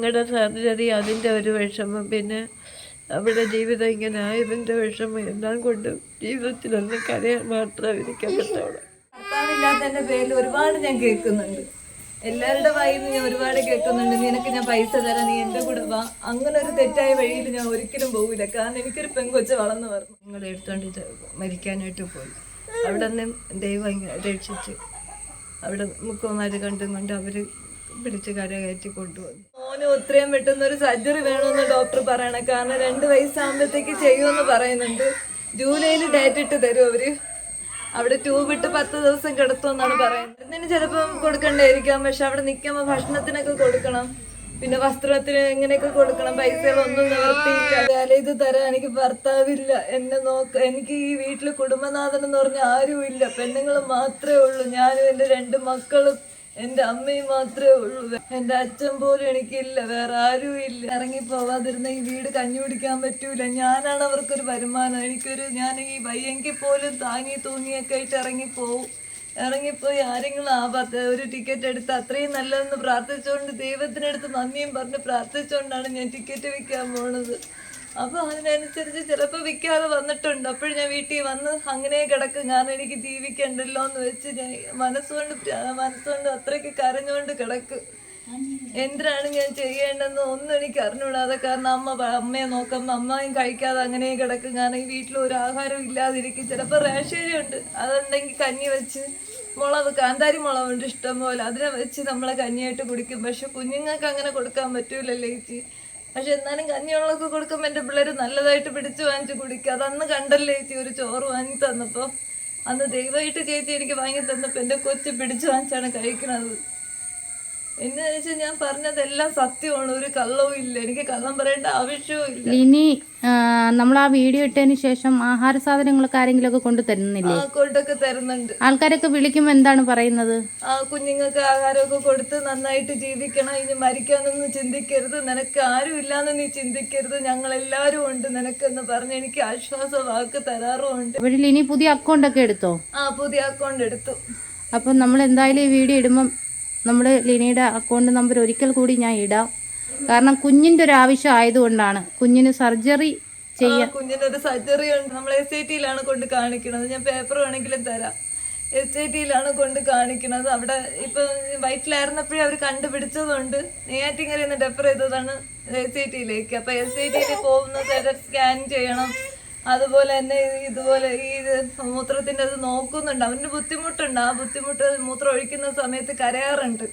ഞങ്ങളുടെ സർജറി അതിന്റെ ഒരു വിഷമം. പിന്നെ അവിടെ ജീവിതം ഇങ്ങനെ ആയതിന്റെ വിഷമം എല്ലാം കൊണ്ടും ജീവിതത്തിലൊന്ന് കരയാൻ മാത്രമേ ഇരിക്കാൻ പറ്റുള്ളൂ ഭർത്താവില്ലാത്തതിന്റെ പേരിൽ ഒരുപാട് ഞാൻ കേൾക്കുന്നുണ്ട്. എല്ലാവരുടെ വായിൽ ഞാൻ ഒരുപാട് കേൾക്കുന്നുണ്ട്. നിനക്ക് ഞാൻ പൈസ തരാം നീ എന്റെ കൂടെ വാ. അങ്ങനെ ഒരു തെറ്റായ വഴിയിൽ ഞാൻ ഒരിക്കലും പോകില്ല കാരണം എനിക്കൊരു പെങ്കൊച്ച് വളർന്നു പറഞ്ഞു നിങ്ങളെ എടുത്തോണ്ട് മരിക്കാനായിട്ട് പോയി. അവിടെ നിന്ന് ദൈവം രക്ഷിച്ച് അവിടെ മുക്കുമാർ കണ്ടും കൊണ്ട് അവർ പിടിച്ച് കരകയറ്റി കൊണ്ടുവന്നു. മോന് ഉത്രയും പെട്ടെന്ന് ഒരു സർജറി വേണമെന്ന് ഡോക്ടർ പറയണം. കാരണം രണ്ട് വയസ്സാകുമ്പോഴത്തേക്ക് ചെയ്യുമെന്ന് പറയുന്നുണ്ട്. ജൂലൈയിൽ ഡേറ്റ് ഇട്ട് തരും അവർ. അവിടെ ട്യൂബ് ഇട്ട് പത്ത് ദിവസം കിടത്തുമെന്നാണ് പറയുന്നത്. ഇതിന് ചിലപ്പം കൊടുക്കണ്ടായിരിക്കാം. പക്ഷെ അവിടെ നിൽക്കുമ്പോൾ ഭക്ഷണത്തിനൊക്കെ കൊടുക്കണം. പിന്നെ വസ്ത്രത്തിന് എങ്ങനെയൊക്കെ കൊടുക്കണം. പൈസകളൊന്നും നിവർത്തിയില്ല. ഇത് തരാൻ എനിക്ക് ഭർത്താവില്ല. എന്നെ നോക്ക എനിക്ക് ഈ വീട്ടിൽ കുടുംബനാഥൻ എന്ന് പറഞ്ഞ ആരുമില്ല. പെണ്ണുങ്ങൾ മാത്രമേ ഉള്ളൂ. ഞാനും എന്റെ രണ്ട് മക്കളും. എന്റെ അമ്മയും മാത്രമേ ഉള്ളൂ. എന്റെ അച്ഛൻ പോലും എനിക്കില്ല. വേറെ ആരും ഇല്ല. ഇറങ്ങി പോവാതിരുന്ന ഈ വീട് കഞ്ഞി പിടിക്കാൻ പറ്റൂല. ഞാനാണ് അവർക്കൊരു വരുമാനം. എനിക്കൊരു ഞാൻ ഈ വയ്യെങ്കിൽ പോലും താങ്ങി തൂങ്ങിയൊക്കെ ആയിട്ട് ഇറങ്ങി പോവും. ഇറങ്ങിപ്പോയി ആരെങ്കിലും ആവാത്ത ഒരു ടിക്കറ്റ് എടുത്ത് അത്രയും നല്ലതെന്ന് പ്രാർത്ഥിച്ചുകൊണ്ട് ദൈവത്തിനടുത്ത് നന്ദിയും പറഞ്ഞ് പ്രാർത്ഥിച്ചുകൊണ്ടാണ് ഞാൻ ടിക്കറ്റ് വിൽക്കാൻ പോണത്. അപ്പൊ അതിനനുസരിച്ച് ചിലപ്പോൾ വിൽക്കാതെ വന്നിട്ടുണ്ട്. അപ്പോൾ ഞാൻ വീട്ടിൽ വന്ന് അങ്ങനെ കിടക്കും. കാരണം എനിക്ക് ജീവിക്കണ്ടല്ലോ എന്ന് വെച്ച് ഞാൻ മനസ്സുകൊണ്ട് മനസ്സുകൊണ്ട് അത്രയ്ക്ക് കരഞ്ഞുകൊണ്ട് കിടക്കും. എന്തിനാണ് ഞാൻ ചെയ്യേണ്ടതെന്ന് ഒന്നും എനിക്ക് അറിഞ്ഞൂടാതെ കാരണം അമ്മ അമ്മയെ നോക്കുമ്പോൾ അമ്മയും കഴിക്കാതെ അങ്ങനെ കിടക്കും. കാരണം ഈ വീട്ടിൽ ഒരു ആഹാരം ഇല്ലാതിരിക്കും. ചിലപ്പോൾ റേഷേരി ഉണ്ട്. അതുണ്ടെങ്കിൽ കഞ്ഞി വെച്ച് മുളക് കാന്താരി മുളകുണ്ട് ഇഷ്ടം പോലെ അതിനെ വെച്ച് നമ്മളെ കഞ്ഞിയായിട്ട് കുടിക്കും. പക്ഷെ കുഞ്ഞുങ്ങൾക്ക് അങ്ങനെ കൊടുക്കാൻ പറ്റൂലല്ലേ ചേച്ചി. പക്ഷെ എന്നാലും കഞ്ഞിവെള്ളമൊക്കെ കൊടുക്കുമ്പോൾ എന്റെ പിള്ളേർ നല്ലതായിട്ട് പിടിച്ചു വാങ്ങിച്ച് കുടിക്കുക അതന്ന് കണ്ടല്ലേ ചേച്ചി ഒരു ചോറ് വാങ്ങി തന്നപ്പോൾ അന്ന് ദൈവമായിട്ട് ചേച്ചി എനിക്ക് വാങ്ങി തന്നപ്പോൾ എന്റെ കൊച്ചു പിടിച്ചു വാങ്ങിച്ചാണ് കഴിക്കുന്നത് എന്ന് വെച്ചാൽ ഞാൻ പറഞ്ഞതെല്ലാം സത്യമാണ്. ഒരു കള്ളവും ഇല്ല. എനിക്ക് കള്ളം പറയേണ്ട ആവശ്യവും ഇല്ല. ഇനി നമ്മൾ ആ വീഡിയോ ഇട്ടതിന് ശേഷം ആഹാര സാധനങ്ങളൊക്കെ ആരെങ്കിലും ഒക്കെ കൊണ്ടു തരുന്നില്ലേ? കൊണ്ടൊക്കെ തരുന്നുണ്ട്. ആൾക്കാരൊക്കെ വിളിക്കുമ്പോൾ എന്താണ് പറയുന്നത്? ആ കുഞ്ഞുങ്ങൾക്ക് ആഹാരമൊക്കെ കൊടുത്ത് നന്നായിട്ട് ജീവിക്കണം. ഇനി മരിക്കാനൊന്നും ചിന്തിക്കരുത്. നിനക്ക് ആരും ഇല്ലാന്ന് നീ ചിന്തിക്കരുത്. ഞങ്ങൾ എല്ലാരും ഉണ്ട് നിനക്കെന്ന് പറഞ്ഞ് എനിക്ക് ആശ്വാസ വാക്ക് തരാറുമുണ്ട്. ഇനി പുതിയ അക്കൗണ്ട് ഒക്കെ എടുത്തോ? ആ പുതിയ അക്കൗണ്ട് എടുത്തു. അപ്പം നമ്മൾ എന്തായാലും ഈ വീഡിയോ ഇടുമ്പം നമ്മൾ ലിനിയുടെ അക്കൗണ്ട് നമ്പർ ഒരിക്കൽ കൂടി ഞാൻ ഇടാം. കാരണം കുഞ്ഞിന്റെ ഒരു ആവശ്യം ആയതുകൊണ്ടാണ്. കുഞ്ഞിന് സർജറി ചെയ്യാൻ ഒരു സർജറി ഉണ്ട്. നമ്മൾ എസ് ഐ ടിയിലാണ് കൊണ്ട് കാണിക്കുന്നത് ഞാൻ പേപ്പർ വേണമെങ്കിലും തരാം. എസ് ഐ ടിയിലാണ് കൊണ്ട് കാണിക്കുന്നത് അവിടെ ഇപ്പൊ വയറ്റിലായിരുന്നപ്പോഴേ അവർ കണ്ടുപിടിച്ചതുകൊണ്ട് നെയ്യാറ്റിങ്ങരയിൽ നിന്ന് ഡെഫർ ചെയ്തതാണ് എസ് ഐ ടിയിലേക്ക് അപ്പൊ എസ് ഐ ടിയിൽ പോകുന്ന സ്കാൻ ചെയ്യണം. അതുപോലെ തന്നെ ഇതുപോലെ ഈ മൂത്രത്തിന്റെ അത് നോക്കുന്നുണ്ട്. അവന് ബുദ്ധിമുട്ടുണ്ട്. ആ ബുദ്ധിമുട്ട് മൂത്രം ഒഴിക്കുന്ന സമയത്ത് കരയാറുണ്ട്.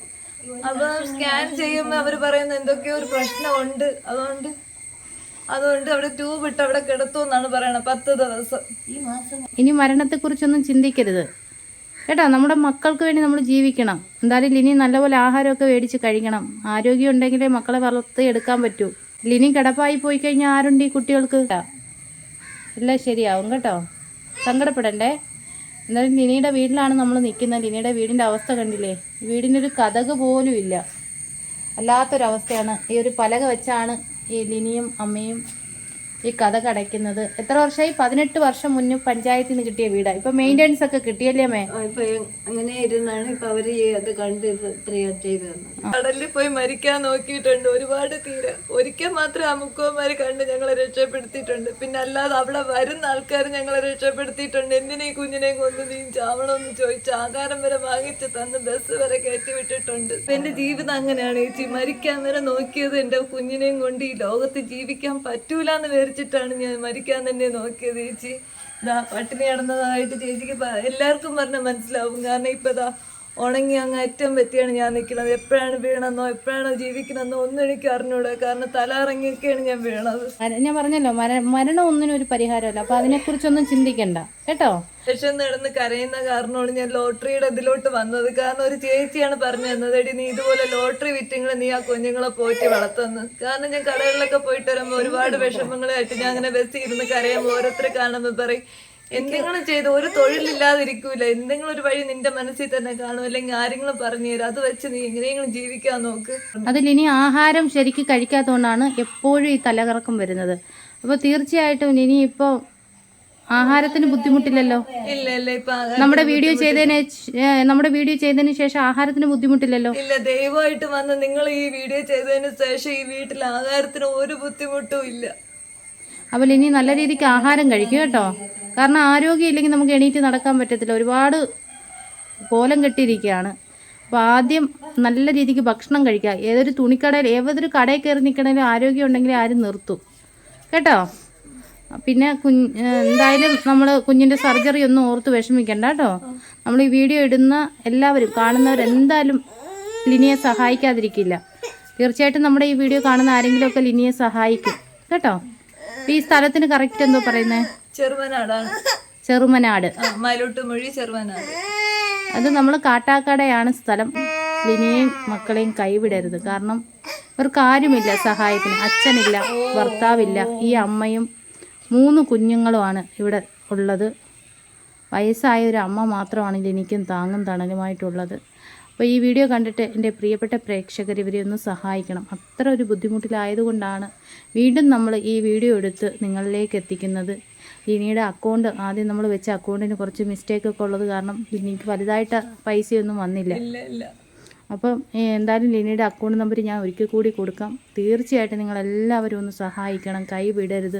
അപ്പൊ സ്കാൻ ചെയ്യുമ്പോൾ അവർ പറയുന്ന എന്തൊക്കെയോ ഒരു പ്രശ്നമുണ്ട്. അതുകൊണ്ട് അതുകൊണ്ട് അവിടെ ട്യൂബ് ഇട്ട് അവിടെ കിടത്തു എന്നാണ് പറയണത്. പത്ത് ദിവസം. ഇനി മരണത്തെക്കുറിച്ചൊന്നും ചിന്തിക്കരുത്. കേട്ടോ? നമ്മുടെ മക്കൾക്ക് വേണ്ടി നമ്മൾ ജീവിക്കണം. എന്തായാലും ലിനി നല്ലപോലെ ആഹാരമൊക്കെ മേടിച്ച് കഴിക്കണം. ആരോഗ്യം ഉണ്ടെങ്കിലേ മക്കളെ വളർത്തി എടുക്കാൻ പറ്റൂ. ലിനി കിടപ്പായി പോയി കഴിഞ്ഞാൽ ആരുണ്ട് ഈ കുട്ടികൾക്ക്? കേട്ടോ എല്ലാം ശരിയാവും കേട്ടോ. സങ്കടപ്പെടണ്ടേ? എന്നാലും ലിനിയുടെ വീട്ടിലാണ് നമ്മൾ നിൽക്കുന്നത് ലിനിയുടെ വീടിന്റെ അവസ്ഥ കണ്ടില്ലേ? വീടിനൊരു കഥക് പോലും ഇല്ല. അല്ലാത്തൊരവസ്ഥയാണ്. ഈ ഒരു പലക വെച്ചാണ് ഈ ലിനിയും അമ്മയും ഈ കഥ കടയ്ക്കുന്നത്. എത്ര വർഷമായി? പതിനെട്ട് വർഷം മുന്നേ പഞ്ചായത്തിൽ നിന്ന് കിട്ടിയ വീടാണ് ഇപ്പൊ മെയിന്റെനൻസ് ഒക്കെ കിട്ടിയല്ലേ മേ ആ, ഇപ്പൊ അങ്ങനെ ഇരുന്നാണ് ഇപ്പൊ അവർ അത് കണ്ട് ചെയ്തു കടലിൽ പോയി മരിക്കാൻ നോക്കിയിട്ടുണ്ട്. ഒരുപാട് തീരെ. ഒരിക്കൽ മാത്രം ആ മുക്കുവന്മാര് കണ്ട് ഞങ്ങളെ രക്ഷപ്പെടുത്തിയിട്ടുണ്ട്. പിന്നെ അല്ലാതെ അവിടെ വരുന്ന ആൾക്കാർ ഞങ്ങളെ രക്ഷപ്പെടുത്തിയിട്ടുണ്ട്. എന്തിനാ കുഞ്ഞിനെയും കുഞ്ഞിനെ കൊന്ന് നീ ചാവണമെന്ന് ചോദിച്ചു ആകാരം വരെ വാങ്ങിച്ച് തന്ന് ബസ് വരെ കയറ്റി വിട്ടിട്ടുണ്ട്. എന്റെ ജീവിതം അങ്ങനെയാണ്. ചേച്ചി മരിക്കാൻ വരെ നോക്കിയത് എന്റെ കുഞ്ഞിനെയും കൊണ്ട് ഈ ലോകത്ത് ജീവിക്കാൻ പറ്റൂലെന്ന് വിചാരിച്ചിട്ടാണ് ഞാൻ മരിക്കാൻ തന്നെ നോക്കിയത് ചേച്ചി. ഇതാ പട്ടിണി കിടന്നതായിട്ട് ചേച്ചിക്ക് എല്ലാവർക്കും പറഞ്ഞാൽ മനസ്സിലാവും. കാരണം ഇപ്പൊ ഇതാ ഉണങ്ങി അങ്ങ് അറ്റം പറ്റിയാണ് ഞാൻ നിൽക്കുന്നത്. എപ്പോഴാണ് വീണെന്നോ എപ്പോഴാണോ ജീവിക്കണമെന്നോ ഒന്നും എനിക്ക് അറിഞ്ഞൂടാ. കാരണം തല ഇറങ്ങിയൊക്കെയാണ് ഞാൻ വീണത്. ഞാൻ പറഞ്ഞല്ലോ മരണം ഒന്നിനും ഒരു പരിഹാരമല്ല. അപ്പൊ അതിനെക്കുറിച്ചൊന്നും ചിന്തിക്കണ്ട. കേട്ടോ? വിഷം നടന്ന് കരയുന്ന കാരണമാണ് ഞാൻ ലോട്ടറിയുടെ ഇതിലോട്ട് വന്നത്. കാരണം ഒരു ചേച്ചിയാണ് പറഞ്ഞു തന്നത് എടി നീ ഇതുപോലെ ലോട്ടറി വിറ്റിങ്ങൾ നീ ആ കുഞ്ഞുങ്ങളെ പോയിട്ട് വളർത്തുന്നു. കാരണം ഞാൻ കടകളിലൊക്കെ പോയിട്ട് വരുമ്പോൾ ഒരുപാട് വിഷമങ്ങളായിട്ട് ഞാൻ അങ്ങനെ ബസ്സിൽ ഇരുന്ന് കരയുമ്പോൾ ഓരോരുത്തരെ കാണുമ്പോൾ പറയും എന്തെങ്കിലും ചെയ്ത്. ഒരു തൊഴിലില്ലാതിരിക്കൂല. എന്തെങ്കിലും ഒരു വഴി നിന്റെ മനസ്സിൽ തന്നെ കാണും. അല്ലെങ്കിൽ ആരെങ്കിലും പറഞ്ഞു തരും. അത് വെച്ച് നീ എങ്ങനെയെങ്കിലും ജീവിക്കാൻ നോക്ക്. അതിലിനി ആഹാരം ശരിക്ക് കഴിക്കാത്തതുകൊണ്ടാണ് എപ്പോഴും ഈ തലകറക്കം വരുന്നത്. അപ്പോൾ തീർച്ചയായിട്ടും ഇനി ഇപ്പോ ആഹാരത്തിന് ബുദ്ധിമുട്ടില്ലല്ലോ? ഇല്ല ഇല്ല. ഇപ്പൊ നമ്മുടെ വീഡിയോ ചെയ്തതിന് നമ്മുടെ വീഡിയോ ചെയ്തതിന് ശേഷം ആഹാരത്തിന് ബുദ്ധിമുട്ടില്ലല്ലോ? ഇല്ല ദയവായിട്ട് വന്ന് നിങ്ങൾ ഈ വീഡിയോ ചെയ്തതിന് ശേഷം ഈ വീട്ടിൽ ആഹാരത്തിന് ഒരു ബുദ്ധിമുട്ടും ഇല്ല. അപ്പോൾ ഇനി നല്ല രീതിക്ക് ആഹാരം കഴിക്കും കേട്ടോ. കാരണം ആരോഗ്യം ഇല്ലെങ്കിൽ നമുക്ക് എണീറ്റ് നടക്കാൻ പറ്റത്തില്ല. ഒരുപാട് കോലം കെട്ടിയിരിക്കുകയാണ്. അപ്പോൾ ആദ്യം നല്ല രീതിക്ക് ഭക്ഷണം കഴിക്കുക. ഏതൊരു തുണിക്കടയിൽ ഏതൊരു കടയിൽ കയറി നിൽക്കണമെങ്കിലും ആരോഗ്യം ഉണ്ടെങ്കിൽ ആരും നിർത്തും. കേട്ടോ? പിന്നെ എന്തായാലും നമ്മൾ കുഞ്ഞിന്റെ സർജറി ഒന്നും ഓർത്ത് വിഷമിക്കണ്ട കേട്ടോ. നമ്മൾ ഈ വീഡിയോ ഇടുന്ന എല്ലാവരും കാണുന്നവരെന്തായാലും ലിനിയെ സഹായിക്കാതിരിക്കില്ല. തീർച്ചയായിട്ടും നമ്മുടെ ഈ വീഡിയോ കാണുന്ന ആരെങ്കിലുമൊക്കെ ലിനിയെ സഹായിക്കും. കേട്ടോ? ഈ സ്ഥലത്തിന് കറക്റ്റ് എന്തോ പറയുന്നേ? ചെറുമനാടാണ്. ചെറുമനാട്. ആ ചെറുമനാട്. അത് നമ്മൾ കാട്ടാക്കടയാണ് സ്ഥലം. ലിനിയെയും മക്കളെയും കൈവിടരുത്. കാരണം ഇവർക്ക് ആരുമില്ല സഹായത്തിന്. അച്ഛനില്ല ഭർത്താവില്ല ഈ അമ്മയും മൂന്ന് കുഞ്ഞുങ്ങളുമാണ് ഇവിടെ ഉള്ളത്. വയസ്സായ ഒരു അമ്മ മാത്രമാണ് ലിനിക്കും താങ്ങും തണലുമായിട്ടുള്ളത്. അപ്പോൾ ഈ വീഡിയോ കണ്ടിട്ട് എന്റെ പ്രിയപ്പെട്ട പ്രേക്ഷകർ ഇവരെ ഒന്ന് സഹായിക്കണം. അത്ര ഒരു ബുദ്ധിമുട്ടിലായതുകൊണ്ടാണ് വീണ്ടും നമ്മൾ ഈ വീഡിയോ എടുത്ത് നിങ്ങളിലേക്ക് എത്തിക്കുന്നത്. ലിനിയുടെ അക്കൗണ്ട് ആദ്യം നമ്മൾ വെച്ച അക്കൗണ്ടിന് കുറച്ച് മിസ്റ്റേക്ക് ഒക്കെ ഉള്ളത് കാരണം ലിനിക്ക് വലുതായിട്ട് പൈസയൊന്നും വന്നില്ല. അപ്പം എന്തായാലും ലിനിയുടെ അക്കൗണ്ട് നമ്പർ ഞാൻ ഒരിക്കൽ കൂടി കൊടുക്കാം. തീർച്ചയായിട്ടും നിങ്ങളെല്ലാവരും ഒന്ന് സഹായിക്കണം. കൈ വിടരുത്